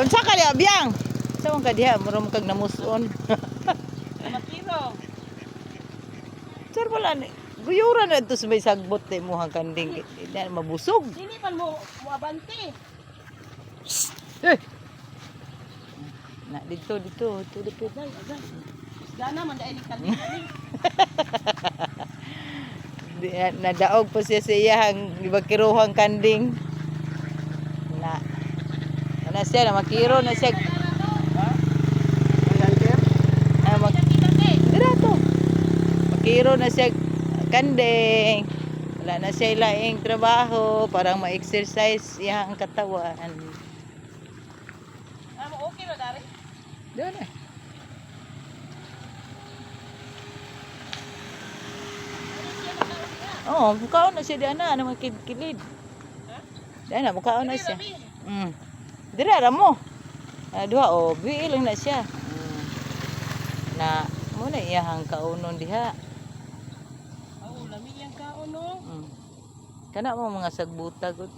Unsa ka diha biyang? Sa man ka diha mura mo kag namuson. Makiro. Sir wala ni. Guyura na ito sa may sagbot ni mo hang kanding. Di na mabusog. Dili man mo muabante. Eh. Na dito dito dito dito. Agay, agay. Gana man dahil. Di, nadaog pa siya sa iyang gibakiruhang kanding. Na. Na siya na makiro na siya. Ah, mag, Dira to. Makiro na siya kanding. Wala na siya laing trabaho. Parang ma-exercise iyang katawan. Amo okay ra dari. Doon eh. Oo, oh, mukhaon na siya di ana, ano magkilid. Di ana, mukhaon na siya. Mm. Dira ra mo. Ah, duha o, oh, lang na siya. Mm. Na, mo na iyahang kaunon diha. Oo, lami yang kaon no. Mm. Kana mo mga sagbuta gud.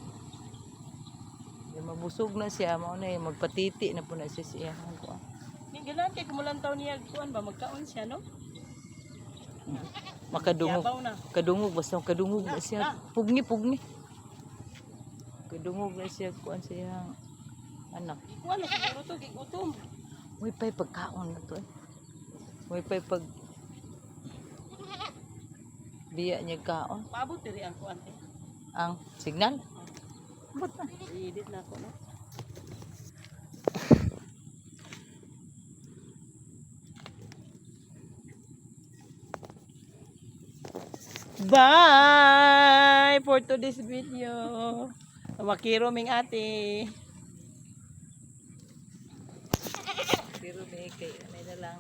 Mabusog na siya, mao na magpatiti na po na siya siya. Ni ganan kay kumulantaw niya kuan ba magkaon siya no? Makadungog. Yabaw na. Kadungog basta kadungog na siya. Pugni pugni. Kadungog na siya kuan sa iyang anak. Kuan na siguro to gigutom. Way pay pagkaon na to. eh. Way pay pag biya niya kaon Paabot diri ang kuan eh. ang signal. Ambot na. I-edit na ako no. Bye for today's video. Makiro ming ate. Pero may kay ano na lang